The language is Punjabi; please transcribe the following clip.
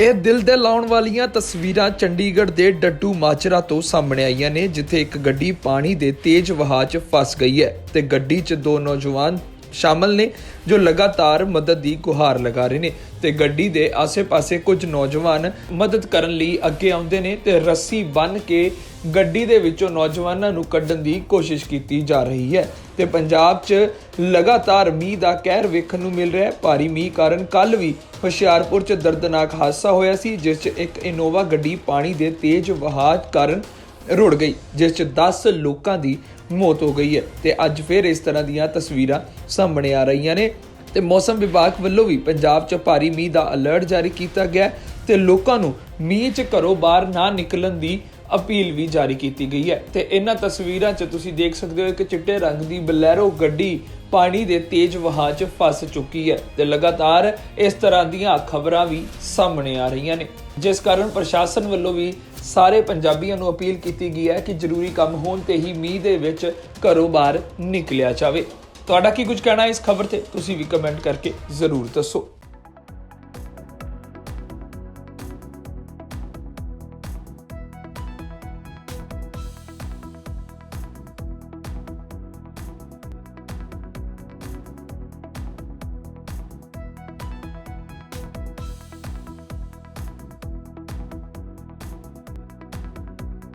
ਇਹ ਦਿਲ ਦੇ ਲਾਉਣ ਵਾਲੀਆਂ ਤਸਵੀਰਾਂ ਚੰਡੀਗੜ੍ਹ ਦੇ ਡੱਡੂ ਮਾਜਰਾ ਤੋਂ ਸਾਹਮਣੇ ਆਈਆਂ ਨੇ, ਜਿੱਥੇ ਇੱਕ ਗੱਡੀ ਪਾਣੀ ਦੇ ਤੇਜ਼ ਵਹਾਅ 'ਚ ਫਸ ਗਈ ਹੈ ਤੇ ਗੱਡੀ 'ਚ ਦੋ ਨੌਜਵਾਨ ਸ਼ਾਮਲ ਨੇ, ਜੋ ਲਗਾਤਾਰ ਮਦਦ ਦੀ ਗੁਹਾਰ ਲਗਾ ਰਹੇ ਨੇ ਤੇ ਗੱਡੀ ਦੇ ਆਸੇ-ਪਾਸੇ ਕੁਝ ਨੌਜਵਾਨ ਮਦਦ ਕਰਨ ਲਈ ਅੱਗੇ ਆਉਂਦੇ ਨੇ ਤੇ ਰੱਸੀ ਬੰਨ੍ਹ ਕੇ ਗੱਡੀ ਦੇ ਵਿੱਚੋਂ ਨੌਜਵਾਨਾਂ ਨੂੰ ਕੱਢਣ ਦੀ ਕੋਸ਼ਿਸ਼ ਕੀਤੀ ਜਾ ਰਹੀ ਹੈ। ਤੇ ਪੰਜਾਬ 'ਚ ਲਗਾਤਾਰ ਮੀਂਹ ਦਾ ਕਹਿਰ ਵੇਖਣ ਨੂੰ ਮਿਲ ਰਿਹਾ ਹੈ। ਭਾਰੀ ਮੀਂਹ ਕਾਰਨ ਕੱਲ ਵੀ ਹੁਸ਼ਿਆਰਪੁਰ 'ਚ ਦਰਦਨਾਕ ਹਾਦਸਾ ਹੋਇਆ ਸੀ, ਜਿਸ 'ਚ ਇੱਕ ਇਨੋਵਾ ਗੱਡੀ ਪਾਣੀ ਦੇ ਤੇਜ਼ ਵਹਾਅ ਕਾਰਨ ਰੁੜ ਗਈ, ਜਿਸ 'ਚ 10 ਲੋਕਾਂ ਦੀ ਮੌਤ ਹੋ ਗਈ ਹੈ ਤੇ ਅੱਜ ਫਿਰ ਇਸ ਤਰ੍ਹਾਂ ਦੀਆਂ ਤਸਵੀਰਾਂ ਸਾਹਮਣੇ ਆ ਰਹੀਆਂ ਨੇ ਤੇ ਮੌਸਮ ਵਿਭਾਗ ਵੱਲੋਂ ਵੀ ਪੰਜਾਬ 'ਚ ਭਾਰੀ ਮੀਂਹ ਦਾ ਅਲਰਟ ਜਾਰੀ ਕੀਤਾ ਗਿਆ ਤੇ ਲੋਕਾਂ ਨੂੰ ਮੀਂਹ 'ਚ ਘਰੋਂ ਬਾਹਰ ਨਾ ਨਿਕਲਣ ਦੀ ਅਪੀਲ ਵੀ ਜਾਰੀ ਕੀਤੀ ਗਈ ਹੈ। ਤੇ ਇਹਨਾਂ ਤਸਵੀਰਾਂ 'ਚ ਤੁਸੀਂ ਦੇਖ ਸਕਦੇ ਹੋ ਕਿ ਚਿੱਟੇ ਰੰਗ ਦੀ ਬਲੈਰੋ ਗੱਡੀ ਪਾਣੀ ਦੇ ਤੇਜ਼ ਵਹਾਅ 'ਚ ਫਸ ਚੁੱਕੀ ਹੈ ਤੇ ਲਗਾਤਾਰ ਇਸ ਤਰ੍ਹਾਂ ਦੀਆਂ ਖਬਰਾਂ ਵੀ ਸਾਹਮਣੇ ਆ ਰਹੀਆਂ ਨੇ। ਜਿਸ ਕਾਰਨ ਪ੍ਰਸ਼ਾਸਨ ਵੱਲੋਂ ਵੀ ਸਾਰੇ ਪੰਜਾਬੀਆਂ ਨੂੰ ਅਪੀਲ ਕੀਤੀ ਗਈ ਹੈ ਕਿ ਜ਼ਰੂਰੀ ਕੰਮ ਹੋਣ ਤੇ ਹੀ ਮੀਂਹ ਦੇ ਵਿੱਚ ਘਰੋਂ ਬਾਹਰ ਨਿਕਲਿਆ ਜਾਵੇ। ਤੁਹਾਡਾ ਕੀ ਕੁਝ ਕਹਿਣਾ ਇਸ ਖਬਰ ਤੇ? ਤੁਸੀਂ ਵੀ ਕਮੈਂਟ ਕਰਕੇ ਜ਼ਰੂਰ ਦੱਸੋ।